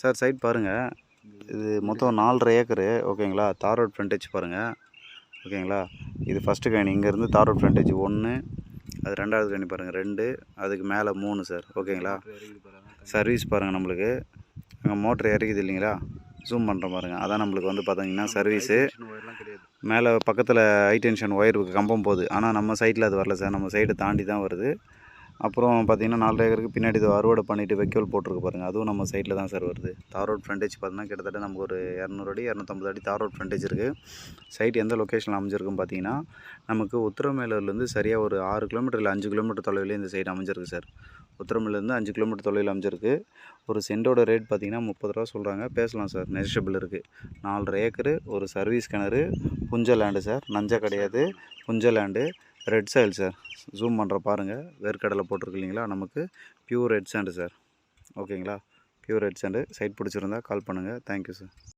Sir side பாருங்கள் இது மொத்தம் நாலரை ஏக்கரு. ஓகேங்களா? தார் ரோட் ஃப்ரண்டேஜ் பாருங்கள் ஓகேங்களா? இது ஃபஸ்ட்டு கணி இங்கேருந்து தார் ரோட் ஃப்ரண்டேஜ் ஒன்று அது ரெண்டாவது கணி பாருங்கள் ரெண்டு அதுக்கு மேலே மூணு சார். ஓகேங்களா? சர்வீஸ் பாருங்கள் நம்மளுக்கு. அங்கே மோட்ரு இறக்குது இல்லைங்களா? ஜூம் பண்ணுற பாருங்க. அதான் நம்மளுக்கு வந்து பார்த்தீங்கன்னா சர்வீஸு மேலே பக்கத்தில் ஹை டென்ஷன் ஒயருக்கு கம்பம் போகுது. ஆனால் நம்ம சைட்டில் அது வரல சார். நம்ம சைடு தாண்டி தான் வருது. அப்புறம் பார்த்தீங்கன்னா நாலரை ஏக்கருக்கு பின்னாடி இது அறுவடை பண்ணிவிட்டு வைக்கோல் போட்டிருக்கு பாருங்கள் அதுவும் நம்ம சைட்டில் தான் சார் வருது. தார் ரோட் ஃப்ரண்டேஜ் பார்த்தீங்கன்னா கிட்டத்தட்ட நமக்கு ஒரு இரநூறு அடி இரநூத்தம்பது அடி தார் ரோட் ஃப்ரண்டேஜ் இருக்குது சைட் எந்த லொக்கேஷனில் அமைஞ்சிருக்குன்னு பார்த்தீங்கன்னா நமக்கு உத்தரமேலூர்லேருந்து சரியாக ஒரு ஆறு கிலோமீட்டர் இல்லை அஞ்சு கிலோமீட்டர் தொலைவில் இந்த சைடு அமைஞ்சிருக்கு சார் உத்தரமேலேருந்து அஞ்சு கிலோமீட்டர் தொலைவில் அமைஞ்சிருக்கு. ஒரு சென்டோட ரேட் பார்த்திங்கன்னா முப்பது ரூபா சொல்கிறாங்க பேசலாம் சார் நெஜிஷபிள் இருக்குது நாலரை ஏக்கரு ஒரு சர்வீஸ் கிணறு புஞ்ச லேண்டு சார் நஞ்சை கிடையாது. புஞ்ச land red soil sir zoom பண்ணுற பாருங்கள் வேர்க்கடலை போட்டிருக்கு நமக்கு பியூர் ரெட் சாண்டு சார் ஓகேங்களா பியூர் ரெட் சாண்டு சைட் பிடிச்சிருந்தா கால் பண்ணுங்கள் தேங்க்யூ சார்